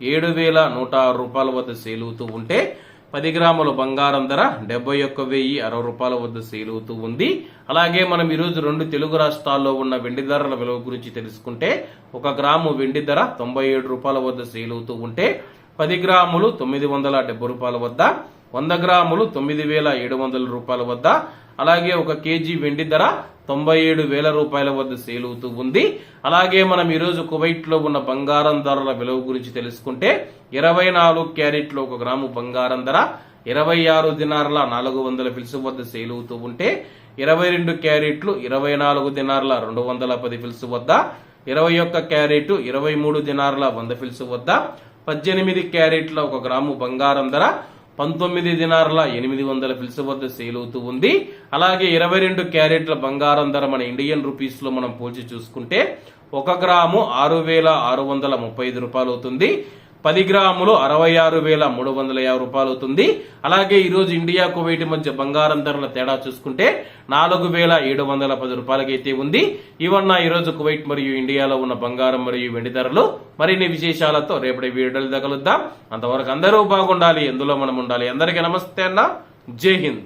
ఏడు వేల నూట ఆరు రూపాయల వద్ద సేల్ అవుతూ ఉంటే పది గ్రాముల బంగారం ధర డెబ్బై ఒక్క వెయ్యి అరవై రూపాయల వద్ద సేల్ అవుతూ ఉంది. అలాగే మనం ఈరోజు రెండు తెలుగు రాష్ట్రాల్లో ఉన్న వెండి ధరల విలువ గురించి తెలుసుకుంటే ఒక గ్రాము వెండి ధర తొంభై ఏడు రూపాయల వద్ద సేల్ అవుతూ ఉంటే పది గ్రాములు తొమ్మిది వందల డెబ్బై రూపాయల వద్ద వంద గ్రాములు తొమ్మిది వేల ఏడు వందల రూపాయల వద్ద అలాగే ఒక కేజీ వెండి ధర తొంభై ఏడు వేల రూపాయల వద్ద సేల్ అవుతూ ఉంది. అలాగే మనం ఈరోజు కువైట్లో ఉన్న బంగారం ధరల విలువ గురించి తెలుసుకుంటే ఇరవై నాలుగు క్యారెట్లు ఒక గ్రాము బంగారం ధర ఇరవై ఆరు దినార్ల నాలుగు వందల ఫిల్స్ వద్ద సేల్ అవుతూ ఉంటే ఇరవై రెండు క్యారెట్లు ఇరవై నాలుగు దినార్ల రెండు వందల పది ఫిల్స్ వద్ద ఇరవై ఒక్క క్యారెట్ ఇరవై మూడు దినార్ల వంద ఫిల్స్ వద్ద పద్దెనిమిది క్యారెట్ల ఒక గ్రాము బంగారం ధర పంతొమ్మిది దినారుల ఎనిమిది వందల ఫిల్స్ వద్ద సేల్ అవుతూ ఉంది. అలాగే ఇరవై రెండు క్యారెట్ల బంగారం ధర మన ఇండియన్ రూపీస్లో మనం పోల్చి చూసుకుంటే ఒక గ్రాము ఆరు వేల ఆరు వందల ముప్పై ఐదు రూపాయలు అవుతుంది. పది గ్రాములు అరవై ఆరు వేల మూడు వందల యాభై రూపాయలు అవుతుంది అలాగే ఈరోజు ఇండియాకు ఇండియా కువైట్ మధ్య బంగారం ధరల తేడా చూసుకుంటే నాలుగు వేల ఏడు వందల పది రూపాయలకైతే ఉంది. ఇవన్న ఈరోజు కువైట్ మరియు ఇండియాలో ఉన్న బంగారం మరియు వెండి ధరలు మరిన్ని విశేషాలతో రేపటి వీడియోలు తగలుద్దాం అంతవరకు అందరూ బాగుండాలి. ఎందులో మనం ఉండాలి? అందరికీ నమస్తే అన్న. జై హింద్.